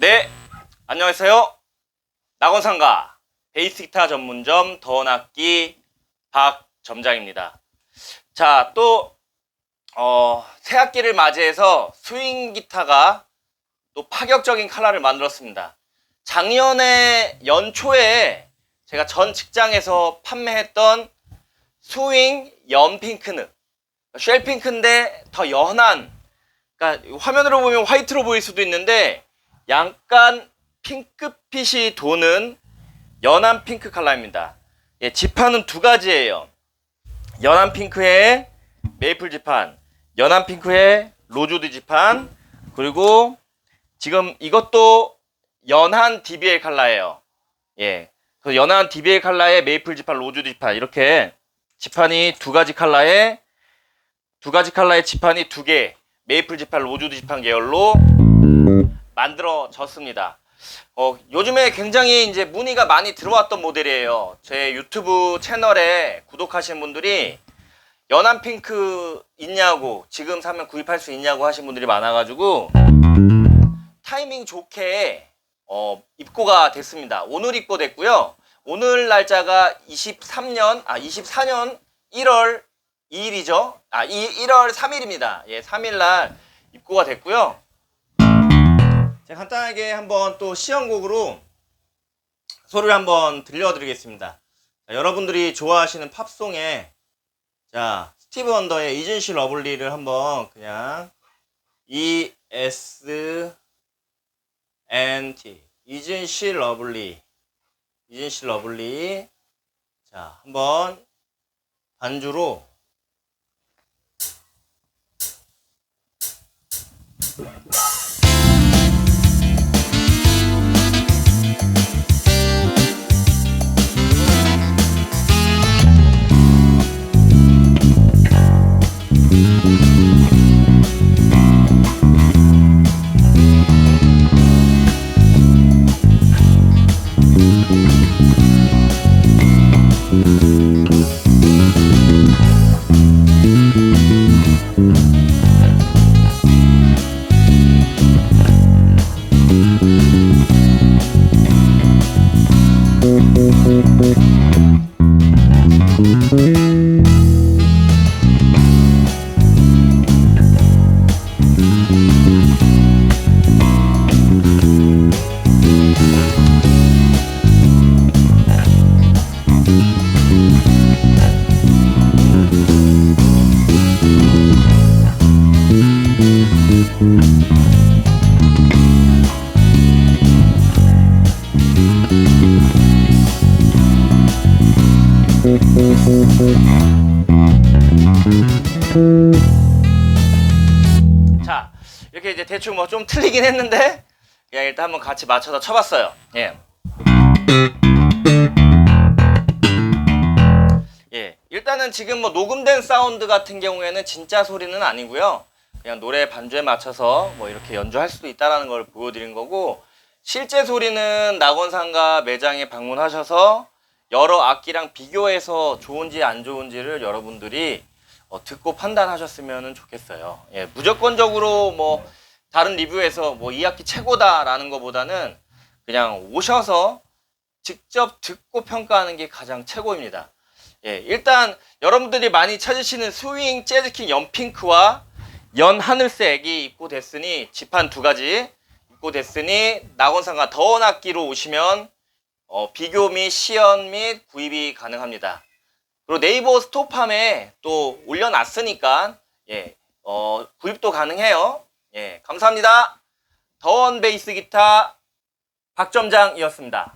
네, 안녕하세요. 낙원상가 베이스 기타 전문점 더원악기 박점장입니다. 자, 또 어, 새 학기를 맞이해서 스윙 기타가 또 파격적인 칼라를 만들었습니다. 작년에 연초에 제가 전 직장에서 판매했던 스윙 연핑크는 쉘핑크인데 더 연한 그러니까 화면으로 보면 화이트로 보일 수도 있는데 약간 핑크빛이 도는 연한 핑크 컬러입니다. 예, 지판은 두 가지예요. 연한 핑크의 메이플 지판, 연한 핑크의 로즈우드 지판, 그리고 지금 이것도 연한 DBL 컬러예요. 예. 그 연한 DBL 컬러의 메이플 지판, 로즈우드 지판 이렇게 지판이 두 가지 컬러의 두 가지 컬러의 지판이 두 개, 메이플 지판, 로즈우드 지판 계열로 만들어졌습니다. 어, 요즘에 굉장히 이제 문의가 많이 들어왔던 모델이에요. 제 유튜브 채널에 구독하신 분들이 연한 핑크 있냐고 지금 사면 구입할 수 있냐고 하신 분들이 많아가지고 타이밍 좋게 어, 입고가 됐습니다. 오늘 입고됐고요. 오늘 날짜가 23년 아 24년 1월 2일이죠. 아 이, 1월 3일입니다. 예, 3일 날 입고가 됐고요. 간단하게 한번 또 시연곡으로 소리를 한번 들려드리겠습니다. 자, 여러분들이 좋아하시는 팝송에 자 스티브 원더의 이즌시 러블리를 한번 그냥 E S N T 이즌시 러블리 이즌시 러블리 자 한번 반주로 자 이렇게 이제 대충 뭐 좀 틀리긴 했는데 그냥 일단 한번 같이 맞춰서 쳐봤어요. 예. 예, 일단은 지금 뭐 녹음된 사운드 같은 경우에는 진짜 소리는 아니고요. 그냥 노래 반주에 맞춰서 뭐 이렇게 연주할 수도 있다라는 걸 보여드린 거고 실제 소리는 낙원상가 매장에 방문하셔서 여러 악기랑 비교해서 좋은지 안 좋은지를 여러분들이 어, 듣고 판단하셨으면 좋겠어요. 예, 무조건적으로 뭐 다른 리뷰에서 뭐이 악기 최고다라는 것보다는 그냥 오셔서 직접 듣고 평가하는 게 가장 최고입니다. 예, 일단 여러분들이 많이 찾으시는 스윙 재즈킹 연핑크와 연 하늘색이 입고됐으니 지판 두 가지 입고됐으니 낙원상가 더원 악기로 오시면 어, 비교 및 시연 및 구입이 가능합니다. 그리고 네이버 스토팜에 또 올려놨으니까 예, 어, 구입도 가능해요. 예, 감사합니다. 더원 베이스 기타 박점장이었습니다.